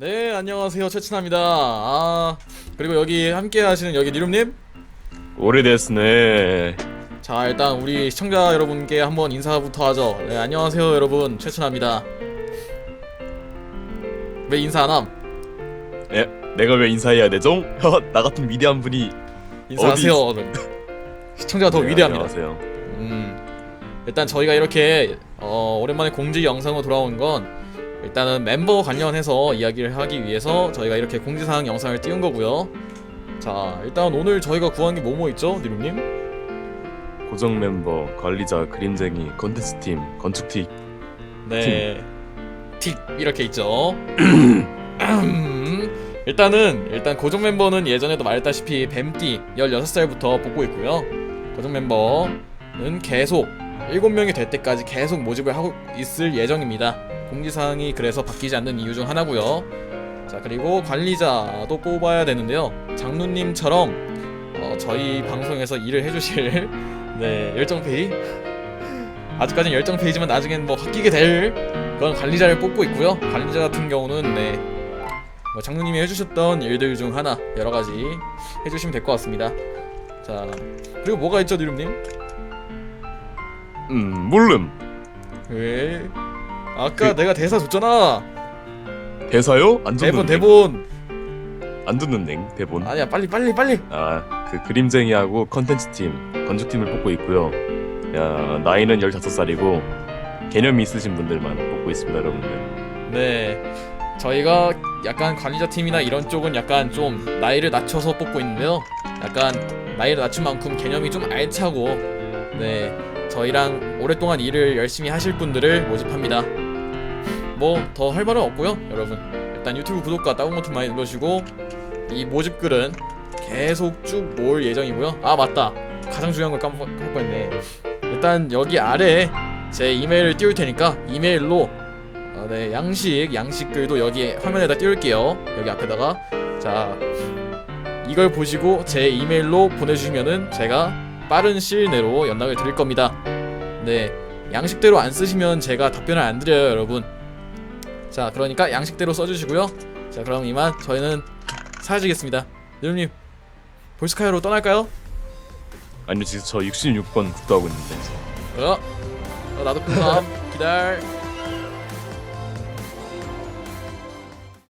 네 안녕하세요. 최친합니다. 아 그리고 여기 함께 하시는 여기 니룸님? 오래됐네. 자 일단 우리 시청자 여러분께 한번 인사부터 하죠. 네 안녕하세요 여러분. 최친합니다. 왜 인사 안함? 예, 내가 왜 인사해야 되죠? 나 같은 위대한 분이 인사하세요. 시청자가 더 네, 위대합니다. 안녕하세요. 음 일단 저희가 이렇게 어, 오랜만에 공지 영상으로 돌아온 건 일단은 멤버 관련해서 이야기를 하기 위해서 저희가 이렇게 공지사항 영상을 띄운 거고요 자 일단 오늘 저희가 구한 게 뭐뭐 있죠 니룸님? 고정 멤버, 관리자, 그림쟁이, 컨텐츠 팀, 건축팀. 네. 틱 이렇게 있죠. 일단은 일단 고정 멤버는 예전에도 말했다시피 뱀띠 16살부터 뽑고 있고요. 고정 멤버는 계속 7명이 될 때까지 계속 모집을 하고 있을 예정입니다. 공지사항이 그래서 바뀌지 않는 이유 중 하나고요. 자 그리고 관리자도 뽑아야 되는데요. 장누님처럼 어, 저희 방송에서 일을 해주실 네 열정페이 아직까지는 열정 페이지만 나중엔 뭐 바뀌게 될 그런 관리자를 뽑고 있고요. 관리자 같은 경우는 네. 뭐 장로님이 해주셨던 일들 중 하나 여러 가지 해주시면 될 것 같습니다. 자 그리고 뭐가 있죠, 니룸님? 음, 물름. 왜? 아까 그- 내가 대사 줬잖아. 대사요? 안 듣는 대본 대본. 안 듣는 냉 대본. 아니야 빨리 빨리 빨리. 아, 그 그림쟁이하고 컨텐츠 팀, 건축팀을 뽑고 있고요. 야, 나이는 15살이고 개념이 있으신 분들만 뽑고 있습니다, 여러분들. 네. 저희가 약간 관리자 팀이나 이런 쪽은 약간 좀 나이를 낮춰서 뽑고 있는데요. 약간 나이를 낮춘 만큼 개념이 좀 알차고 네 저희랑 오랫동안 일을 열심히 하실 분들을 모집합니다. 뭐 더 할 말은 없고요, 여러분. 일단 유튜브 구독과 다운 버튼 많이 눌러주시고 이 모집 글은 계속 쭉 모을 예정이고요. 아 맞다, 가장 중요한 걸 뻔했네. 일단 여기 아래에 제 이메일을 띄울 테니까 이메일로 어, 네 양식 양식 글도 여기 화면에다 띄울게요 여기 앞에다가 자 이걸 보시고 제 이메일로 보내주시면은 제가 빠른 시일 내로 연락을 드릴 겁니다 네 양식대로 안 쓰시면 제가 답변을 안 드려요 여러분 자 그러니까 양식대로 써주시고요 자 그럼 이만 저희는 사라지겠습니다 여러분님 볼스카이로 떠날까요? 아니요, 지금 저 66번 국도하고 있는데. 어? 어 나도 궁금 기다려